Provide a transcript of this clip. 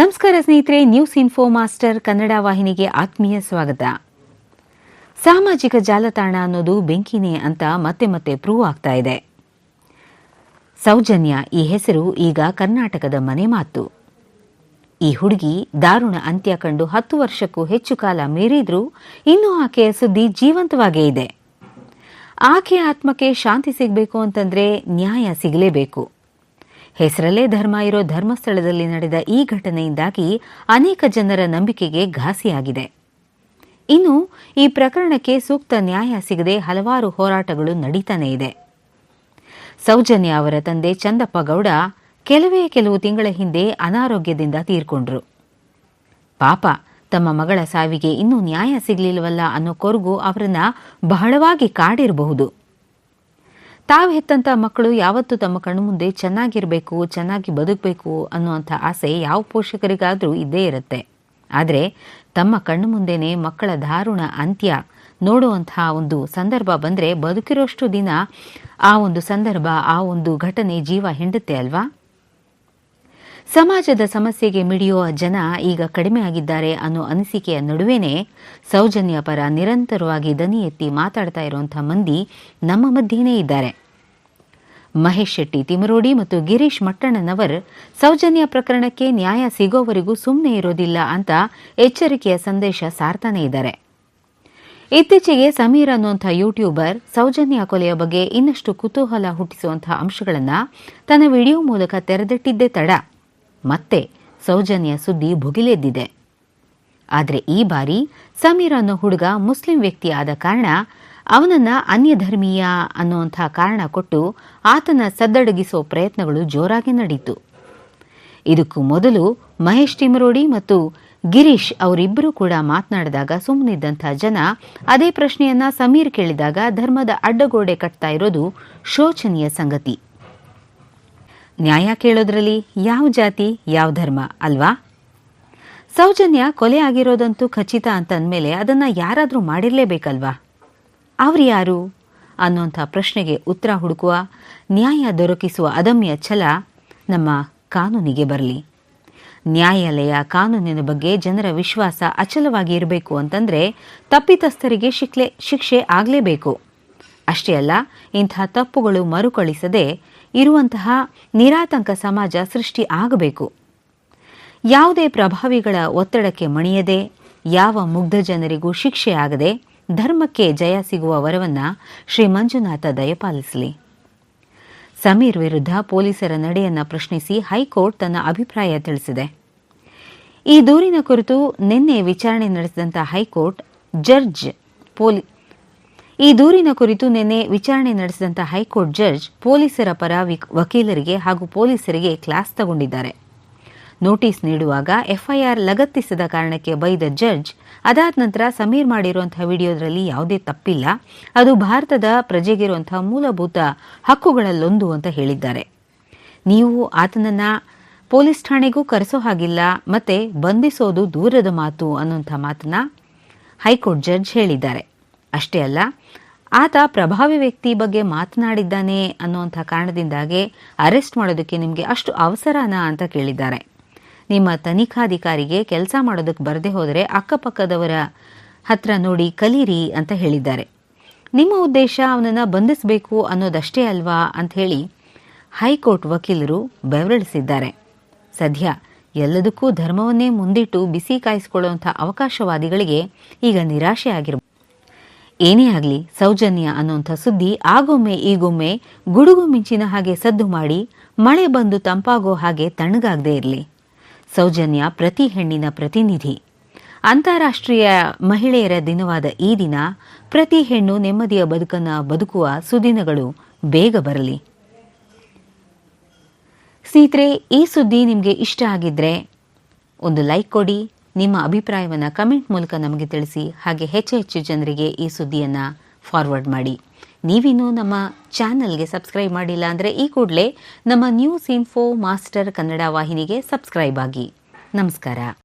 ನಮಸ್ಕಾರ ಸ್ನೇಹಿತರೆ news info master Kannada ವಾಹಿನಿಗೆ ಆತ್ಮೀಯ ಸ್ವಾಗತ. ಸಾಮಾಜಿಕ ಜಾಲತಾಣ ಅನ್ನೋದು ಬೆಂಕಿನೇ ಅಂತ ಮತ್ತೆ ಮತ್ತೆ ಪ್ರೂವ್ ಆಗ್ತಾ ಇದೆ. ಸೌಜನ್ಯ, ಈ ಹೆಸರು ಈಗ ಕರ್ನಾಟಕದ ಮನೆ ಮಾತು. ಈ ಹುಡುಗಿ ದಾರುಣ ಅಂತ್ಯ ಕಂಡು ಹತ್ತು ವರ್ಷಕ್ಕೂ ಹೆಚ್ಚು ಕಾಲ ಮೀರಿದ್ರೂ ಇನ್ನೂ ಆಕೆಯ ಸುದ್ದಿ ಜೀವಂತವಾಗೇ ಇದೆ. ಆಕೆಯ ಆತ್ಮಕ್ಕೆ ಶಾಂತಿ ಸಿಗಬೇಕು ಅಂತಂದ್ರೆ ನ್ಯಾಯ ಸಿಗಲೇಬೇಕು. ಹೆಸರಲ್ಲೇ ಧರ್ಮ ಇರೋ ಧರ್ಮಸ್ಥಳದಲ್ಲಿ ನಡೆದ ಈ ಘಟನೆಯಿಂದಾಗಿ ಅನೇಕ ಜನರ ನಂಬಿಕೆಗೆ ಘಾಸಿಯಾಗಿದೆ. ಇನ್ನು ಈ ಪ್ರಕರಣಕ್ಕೆ ಸೂಕ್ತ ನ್ಯಾಯ ಸಿಗದೆ ಹಲವಾರು ಹೋರಾಟಗಳು ನಡೀತಾನೇ ಇದೆ. ಸೌಜನ್ಯ ಅವರ ತಂದೆ ಚಂದಪ್ಪ ಗೌಡ ಕೆಲವೇ ಕೆಲವು ತಿಂಗಳ ಹಿಂದೆ ಅನಾರೋಗ್ಯದಿಂದ ತೀರ್ಕೊಂಡ್ರು. ಪಾಪ, ತಮ್ಮ ಮಗಳ ಸಾವಿಗೆ ಇನ್ನೂ ನ್ಯಾಯ ಸಿಗಲಿಲ್ಲವಲ್ಲ ಅನ್ನೋ ಕೊರಗು ಅವರನ್ನ ಬಹಳವಾಗಿ ಕಾಡಿರಬಹುದು. ತಾವು ಹೆತ್ತಂತ ಮಕ್ಕಳು ಯಾವತ್ತೂ ತಮ್ಮ ಕಣ್ಣು ಮುಂದೆ ಚೆನ್ನಾಗಿರಬೇಕು, ಚೆನ್ನಾಗಿ ಬದುಕಬೇಕು ಅನ್ನುವಂಥ ಆಸೆ ಯಾವ ಪೋಷಕರಿಗಾದರೂ ಇದ್ದೇ ಇರುತ್ತೆ. ಆದರೆ ತಮ್ಮ ಕಣ್ಣು ಮುಂದೆನೇ ಮಕ್ಕಳ ದಾರುಣ ಅಂತ್ಯ ನೋಡುವಂತಹ ಒಂದು ಸಂದರ್ಭ ಬಂದರೆ ಬದುಕಿರೋಷ್ಟು ದಿನ ಆ ಒಂದು ಸಂದರ್ಭ, ಆ ಒಂದು ಘಟನೆ ಜೀವ ಹಿಂಡುತ್ತೆ ಅಲ್ವಾ? ಸಮಾಜದ ಸಮಸ್ಯೆಗೆ ಮಿಡಿಯುವ ಜನ ಈಗ ಕಡಿಮೆ ಆಗಿದ್ದಾರೆ ಅನ್ನೋ ಅನಿಸಿಕೆಯ ನಡುವೆನೇ ಸೌಜನ್ಯ ಪರ ನಿರಂತರವಾಗಿ ದನಿ ಎತ್ತಿ ಮಾತಾಡ್ತಾ ಇರುವಂತಹ ಮಂದಿ ನಮ್ಮ ಮಧ್ಯೆನೇ ಇದ್ದಾರೆ. ಮಹೇಶ್ ಶೆಟ್ಟಿ ತಿಮರೋಡಿ ಮತ್ತು ಗಿರೀಶ್ ಮಟ್ಟಣ್ಣನವರ್ ಸೌಜನ್ಯ ಪ್ರಕರಣಕ್ಕೆ ನ್ಯಾಯ ಸಿಗೋವರೆಗೂ ಸುಮ್ಮನೆ ಇರೋದಿಲ್ಲ ಅಂತ ಎಚ್ಚರಿಕೆಯ ಸಂದೇಶ ಸಾರ್ತಾನೆ ಇದ್ದಾರೆ. ಇತ್ತೀಚೆಗೆ ಸಮೀರ್ ಅನ್ನುವಂಥ ಯೂಟ್ಯೂಬರ್ ಸೌಜನ್ಯ ಕೊಲೆಯ ಬಗ್ಗೆ ಇನ್ನಷ್ಟು ಕುತೂಹಲ ಹುಟ್ಟಿಸುವಂತಹ ಅಂಶಗಳನ್ನು ತನ್ನ ವಿಡಿಯೋ ಮೂಲಕ ತೆರೆದಿಟ್ಟಿದ್ದೇ ತಡ. ಮತ್ತೆ ಸೌಜನ್ಯ ಸುದ್ದಿ ಭುಗಿಲೆದ್ದಿದೆ. ಆದರೆ ಈ ಬಾರಿ ಸಮೀರ್ ಅನ್ನೋ ಹುಡುಗ ಮುಸ್ಲಿಂ ವ್ಯಕ್ತಿ ಆದ ಕಾರಣ ಅವನನ್ನ ಅನ್ಯಧರ್ಮೀಯ ಅನ್ನುವಂಥ ಕಾರಣ ಕೊಟ್ಟು ಆತನ ಸದ್ದಡಗಿಸೋ ಪ್ರಯತ್ನಗಳು ಜೋರಾಗಿ ನಡೀತು. ಇದಕ್ಕೂ ಮೊದಲು ಮಹೇಶ್ ಟಿಮರೋಡಿ ಮತ್ತು ಗಿರೀಶ್ ಅವರಿಬ್ಬರೂ ಕೂಡ ಮಾತನಾಡಿದಾಗ ಸುಮ್ಮನಿದ್ದಂಥ ಜನ ಅದೇ ಪ್ರಶ್ನೆಯನ್ನ ಸಮೀರ್ ಕೇಳಿದಾಗ ಧರ್ಮದ ಅಡ್ಡಗೋಡೆ ಕಟ್ತಾ ಇರೋದು ಶೋಚನೀಯ ಸಂಗತಿ. ನ್ಯಾಯ ಕೇಳೋದ್ರಲ್ಲಿ ಯಾವ ಜಾತಿ, ಯಾವ ಧರ್ಮ ಅಲ್ವಾ? ಸೌಜನ್ಯ ಕೊಲೆ ಆಗಿರೋದಂತೂ ಖಚಿತ ಅಂತ ಅಂದಮೇಲೆ ಅದನ್ನ ಯಾರಾದರೂ ಮಾಡಿರಲೇಬೇಕಲ್ವಾ? ಅವ್ರು ಯಾರು? ಅನ್ನೋಂಥ ಪ್ರಶ್ನೆಗೆ ಉತ್ತರ ಹುಡುಕುವ, ನ್ಯಾಯ ದೊರಕಿಸುವ ಅದಮ್ಯ ಛಲ ನಮ್ಮ ಕಾನೂನಿಗೆ ಬರಲಿ. ನ್ಯಾಯಾಲಯ ಕಾನೂನಿನ ಬಗ್ಗೆ ಜನರ ವಿಶ್ವಾಸ ಅಚಲವಾಗಿ ಇರಬೇಕು ಅಂತಂದ್ರೆ ತಪ್ಪಿತಸ್ಥರಿಗೆ ಶಿಕ್ಲೆ, ಶಿಕ್ಷೆ ಆಗಲೇಬೇಕು. ಅಷ್ಟೇ ಅಲ್ಲ, ಇಂಥ ತಪ್ಪುಗಳು ಮರುಕಳಿಸದೆ ಇರುವಂತಹ ನಿರಾತಂಕ ಸಮಾಜ ಸೃಷ್ಟಿ ಆಗಬೇಕು. ಯಾವುದೇ ಪ್ರಭಾವಿಗಳ ಒತ್ತಡಕ್ಕೆ ಮಣಿಯದೆ, ಯಾವ ಮುಗ್ಧ ಜನರಿಗೂ ಶಿಕ್ಷೆಯಾಗದೆ, ಧರ್ಮಕ್ಕೆ ಜಯ ಸಿಗುವ ವರವನ್ನ ಶ್ರೀ ಮಂಜುನಾಥ ದಯಪಾಲಿಸಲಿ. ಸಮೀರ್ ವಿರುದ್ಧ ಪೊಲೀಸರ ನಡೆಯನ್ನ ಪ್ರಶ್ನಿಸಿ ಹೈಕೋರ್ಟ್ ತನ್ನ ಅಭಿಪ್ರಾಯ ತಿಳಿಸಿದೆ. ಈ ದೂರಿನ ಕುರಿತು ನಿನ್ನೆ ವಿಚಾರಣೆ ನಡೆಸಿದಂಥ ಹೈಕೋರ್ಟ್ ಜಡ್ಜ್ ಪೊಲೀ ಈ ದೂರಿನ ಕುರಿತು ನಿನ್ನೆ ವಿಚಾರಣೆ ನಡೆಸಿದಂಥ ಹೈಕೋರ್ಟ್ ಜಡ್ಜ್ ಪೊಲೀಸರ ಪರ ವಕೀಲರಿಗೆ ಹಾಗೂ ಪೊಲೀಸರಿಗೆ ಕ್ಲಾಸ್ ತಗೊಂಡಿದ್ದಾರೆ. ನೋಟಿಸ್ ನೀಡುವಾಗ ಎಫ್ಐಆರ್ ಲಗತ್ತಿಸದ ಕಾರಣಕ್ಕೆ ಬೈದ ಜಡ್ಜ್, ಅದಾದ ನಂತರ ಸಮೀರ್ ಮಾಡಿರುವಂತಹ ವಿಡಿಯೋದಲ್ಲಿ ಯಾವುದೇ ತಪ್ಪಿಲ್ಲ, ಅದು ಭಾರತದ ಪ್ರಜೆಗಿರುವಂತಹ ಮೂಲಭೂತ ಹಕ್ಕುಗಳಲ್ಲೊಂದು ಅಂತ ಹೇಳಿದ್ದಾರೆ. ನೀವು ಆತನನ್ನ ಪೊಲೀಸ್ ಠಾಣೆಗೂ ಕರೆಸೋ ಹಾಗಿಲ್ಲ, ಮತ್ತೆ ಬಂಧಿಸೋದು ದೂರದ ಮಾತು ಅನ್ನುವಂಥ ಮಾತನ್ನ ಹೈಕೋರ್ಟ್ ಜಡ್ಜ್ ಹೇಳಿದ್ದಾರೆ. ಅಷ್ಟೇ ಅಲ್ಲ, ಆತ ಪ್ರಭಾವಿ ವ್ಯಕ್ತಿ ಬಗ್ಗೆ ಮಾತನಾಡಿದ್ದಾನೆ ಅನ್ನುವಂಥ ಕಾರಣದಿಂದಾಗಿ ಅರೆಸ್ಟ್ ಮಾಡೋದಕ್ಕೆ ನಿಮಗೆ ಅಷ್ಟು ಅವಸರನಾ ಅಂತ ಕೇಳಿದ್ದಾರೆ. ನಿಮ್ಮ ತನಿಖಾಧಿಕಾರಿಗೆ ಕೆಲಸ ಮಾಡೋದಕ್ಕೆ ಬರದೆ ಹೋದರೆ ಅಕ್ಕಪಕ್ಕದವರ ಹತ್ರ ನೋಡಿ ಕಲೀರಿ ಅಂತ ಹೇಳಿದ್ದಾರೆ. ನಿಮ್ಮ ಉದ್ದೇಶ ಅವನನ್ನು ಬಂಧಿಸಬೇಕು ಅನ್ನೋದಷ್ಟೇ ಅಲ್ವಾ ಅಂತ ಹೇಳಿ ಹೈಕೋರ್ಟ್ ವಕೀಲರು ಬೆವರಳಿಸಿದ್ದಾರೆ. ಸದ್ಯ ಎಲ್ಲದಕ್ಕೂ ಧರ್ಮವನ್ನೇ ಮುಂದಿಟ್ಟು ಬಿಸಿ ಕಾಯಿಸಿಕೊಳ್ಳುವಂಥ ಅವಕಾಶವಾದಿಗಳಿಗೆ ಈಗ ನಿರಾಶೆ ಆಗಿರಬಹುದು ಏನೇ ಆಗಲಿ, ಸೌಜನ್ಯ ಅನ್ನುವಂಥ ಸುದ್ದಿ ಆಗೊಮ್ಮೆ ಈಗೊಮ್ಮೆ ಗುಡುಗು ಮಿಂಚಿನ ಹಾಗೆ ಸದ್ದು ಮಾಡಿ ಮಳೆ ಬಂದು ತಂಪಾಗೋ ಹಾಗೆ ತಣ್ಣಗಾಗದೇ ಇರಲಿ. ಸೌಜನ್ಯ ಪ್ರತಿ ಹೆಣ್ಣಿನ ಪ್ರತಿನಿಧಿ. ಅಂತಾರಾಷ್ಟ್ರೀಯ ಮಹಿಳೆಯರ ದಿನವಾದ ಈ ದಿನ ಪ್ರತಿ ಹೆಣ್ಣು ನೆಮ್ಮದಿಯ ಬದುಕನ್ನು ಬದುಕುವ ಸುದಿನಗಳು ಬೇಗ ಬರಲಿ. ಸ್ನೇಹಿತರೆ, ಈ ಸುದ್ದಿ ನಿಮಗೆ ಇಷ್ಟ ಆಗಿದ್ರೆ ಒಂದು ಲೈಕ್ ಕೊಡಿ ನಿಮ್ಮ ಅಭಿಪ್ರಾಯವನ್ನು ಕಮೆಂಟ್ ಮೂಲಕ ನಮಗೆ ತಿಳಿಸಿ, ಹಾಗೆ ಹೆಚ್ಚು ಹೆಚ್ಚು ಜನರಿಗೆ ಈ ಸುದ್ದಿಯನ್ನು ಫಾರ್ವರ್ಡ್ ಮಾಡಿ. ನೀವಿನ್ನೂ ನಮ್ಮ ಚಾನಲ್ಗೆ ಸಬ್ಸ್ಕ್ರೈಬ್ ಮಾಡಿಲ್ಲ ಅಂದರೆ ಈ ಕೂಡಲೇ ನಮ್ಮ ನ್ಯೂಸ್ ಇನ್ಫೋ ಮಾಸ್ಟರ್ ಕನ್ನಡ ವಾಹಿನಿಗೆ ಸಬ್ಸ್ಕ್ರೈಬ್ ಆಗಿ. ನಮಸ್ಕಾರ.